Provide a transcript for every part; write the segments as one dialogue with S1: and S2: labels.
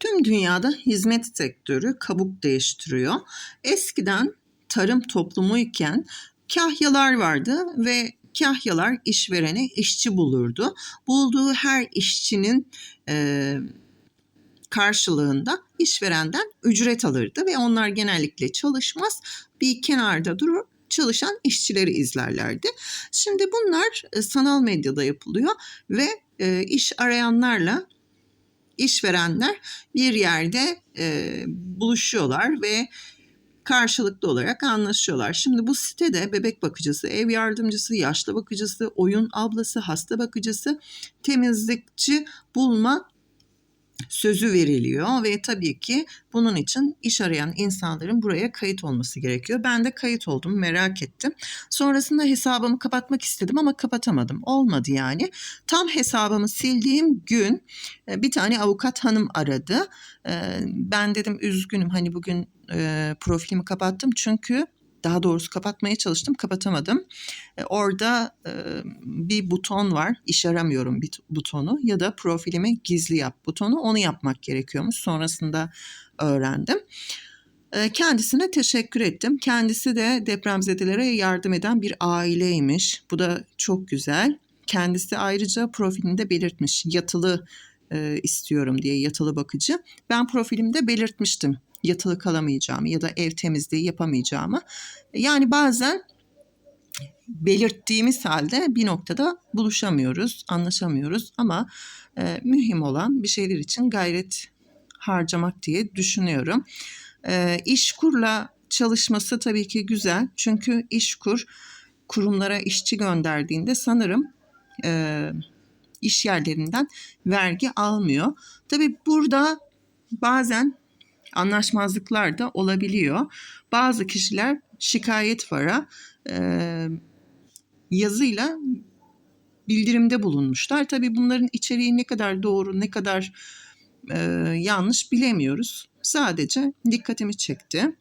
S1: Tüm dünyada hizmet sektörü kabuk değiştiriyor. Eskiden tarım toplumu iken kahyalar vardı ve kahyalar işverene işçi bulurdu. Bulduğu her işçinin e, karşılığında işverenden ücret alırdı ve onlar genellikle çalışmaz bir kenarda durur çalışan işçileri izlerlerdi. Şimdi bunlar e, sanal medyada yapılıyor ve e, iş arayanlarla işverenler bir yerde e, buluşuyorlar ve karşılıklı olarak anlaşıyorlar. Şimdi bu sitede bebek bakıcısı, ev yardımcısı, yaşlı bakıcısı, oyun ablası, hasta bakıcısı, temizlikçi bulma sözü veriliyor ve tabii ki bunun için iş arayan insanların buraya kayıt olması gerekiyor. Ben de kayıt oldum, merak ettim. Sonrasında hesabımı kapatmak istedim ama kapatamadım. Olmadı yani. Tam hesabımı sildiğim gün e, bir tane avukat hanım aradı. E, ben dedim üzgünüm hani bugün e, profilimi kapattım çünkü daha doğrusu kapatmaya çalıştım kapatamadım. E, orada e, bir buton var iş aramıyorum bir butonu ya da profilimi gizli yap butonu onu yapmak gerekiyormuş sonrasında öğrendim. E, kendisine teşekkür ettim. Kendisi de depremzedelere yardım eden bir aileymiş. Bu da çok güzel. Kendisi ayrıca profilinde belirtmiş yatılı e, istiyorum diye yatılı bakıcı. Ben profilimde belirtmiştim yatılı kalamayacağımı ya da ev temizliği yapamayacağımı. Yani bazen belirttiğimiz halde bir noktada buluşamıyoruz, anlaşamıyoruz ama e, mühim olan bir şeyler için gayret harcamak diye düşünüyorum. E, İşkur'la çalışması tabii ki güzel çünkü İşkur kurumlara işçi gönderdiğinde sanırım e, iş yerlerinden vergi almıyor. Tabii burada bazen anlaşmazlıklar da olabiliyor. Bazı kişiler şikayet vara e, yazıyla bildirimde bulunmuşlar. Tabii bunların içeriği ne kadar doğru, ne kadar e, yanlış bilemiyoruz. Sadece dikkatimi çekti.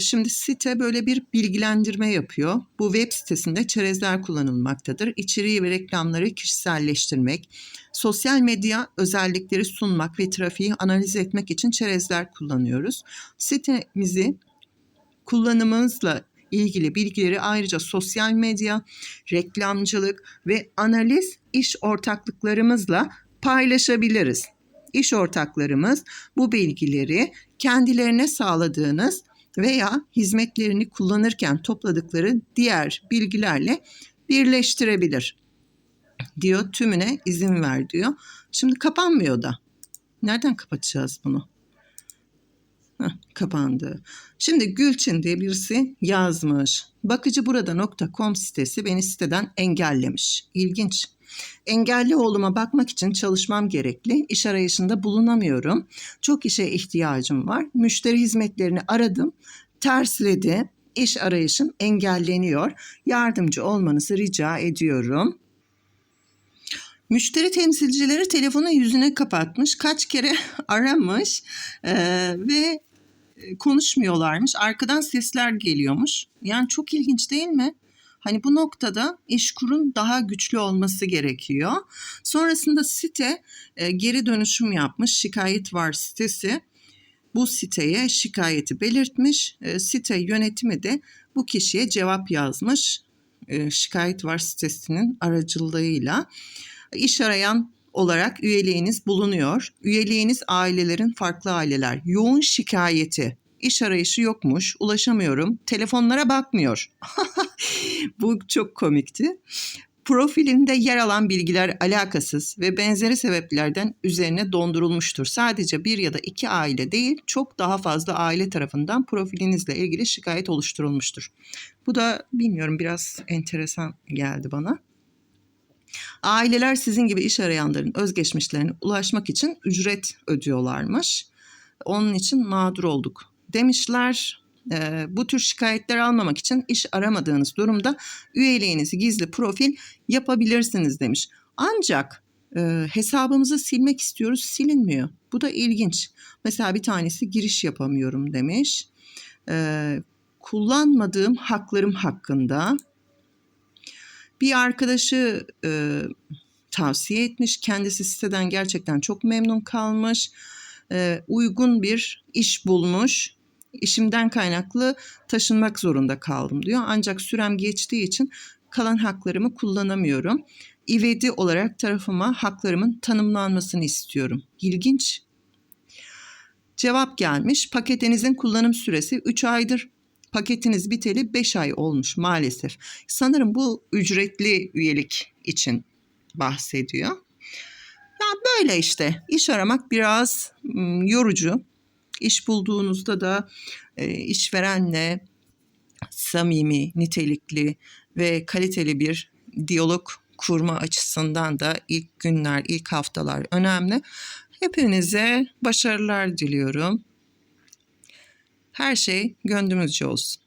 S1: Şimdi site böyle bir bilgilendirme yapıyor. Bu web sitesinde çerezler kullanılmaktadır. İçeriği ve reklamları kişiselleştirmek, sosyal medya özellikleri sunmak ve trafiği analiz etmek için çerezler kullanıyoruz. Sitemizi kullanımımızla ilgili bilgileri ayrıca sosyal medya, reklamcılık ve analiz iş ortaklıklarımızla paylaşabiliriz. İş ortaklarımız bu bilgileri kendilerine sağladığınız veya hizmetlerini kullanırken topladıkları diğer bilgilerle birleştirebilir diyor. Tümüne izin ver diyor. Şimdi kapanmıyor da. Nereden kapatacağız bunu? Heh, kapandı. Şimdi Gülçin diye birisi yazmış. Bakıcı burada.com sitesi beni siteden engellemiş. İlginç. Engelli oğluma bakmak için çalışmam gerekli. İş arayışında bulunamıyorum. Çok işe ihtiyacım var. Müşteri hizmetlerini aradım. Tersledi. İş arayışım engelleniyor. Yardımcı olmanızı rica ediyorum. Müşteri temsilcileri telefonu yüzüne kapatmış. Kaç kere aramış e, ve konuşmuyorlarmış. Arkadan sesler geliyormuş. Yani çok ilginç değil mi? Hani bu noktada işkurun daha güçlü olması gerekiyor. Sonrasında site e, geri dönüşüm yapmış. Şikayet var sitesi. Bu siteye şikayeti belirtmiş. E, site yönetimi de bu kişiye cevap yazmış. E, şikayet var sitesinin aracılığıyla. İş arayan olarak üyeliğiniz bulunuyor. Üyeliğiniz ailelerin farklı aileler. Yoğun şikayeti iş arayışı yokmuş, ulaşamıyorum, telefonlara bakmıyor. Bu çok komikti. Profilinde yer alan bilgiler alakasız ve benzeri sebeplerden üzerine dondurulmuştur. Sadece bir ya da iki aile değil, çok daha fazla aile tarafından profilinizle ilgili şikayet oluşturulmuştur. Bu da bilmiyorum biraz enteresan geldi bana. Aileler sizin gibi iş arayanların özgeçmişlerine ulaşmak için ücret ödüyorlarmış. Onun için mağdur olduk demişler. E, bu tür şikayetler almamak için iş aramadığınız durumda üyeliğinizi gizli profil yapabilirsiniz demiş. Ancak e, hesabımızı silmek istiyoruz silinmiyor. Bu da ilginç. Mesela bir tanesi giriş yapamıyorum demiş. E, kullanmadığım haklarım hakkında bir arkadaşı e, tavsiye etmiş. Kendisi siteden gerçekten çok memnun kalmış e, uygun bir iş bulmuş. İşimden kaynaklı taşınmak zorunda kaldım diyor. Ancak sürem geçtiği için kalan haklarımı kullanamıyorum. İvedi olarak tarafıma haklarımın tanımlanmasını istiyorum. İlginç. Cevap gelmiş. Paketinizin kullanım süresi 3 aydır. Paketiniz biteli 5 ay olmuş maalesef. Sanırım bu ücretli üyelik için bahsediyor. Ya böyle işte iş aramak biraz mm, yorucu. İş bulduğunuzda da e, işverenle samimi, nitelikli ve kaliteli bir diyalog kurma açısından da ilk günler, ilk haftalar önemli. Hepinize başarılar diliyorum. Her şey gönlümüzce olsun.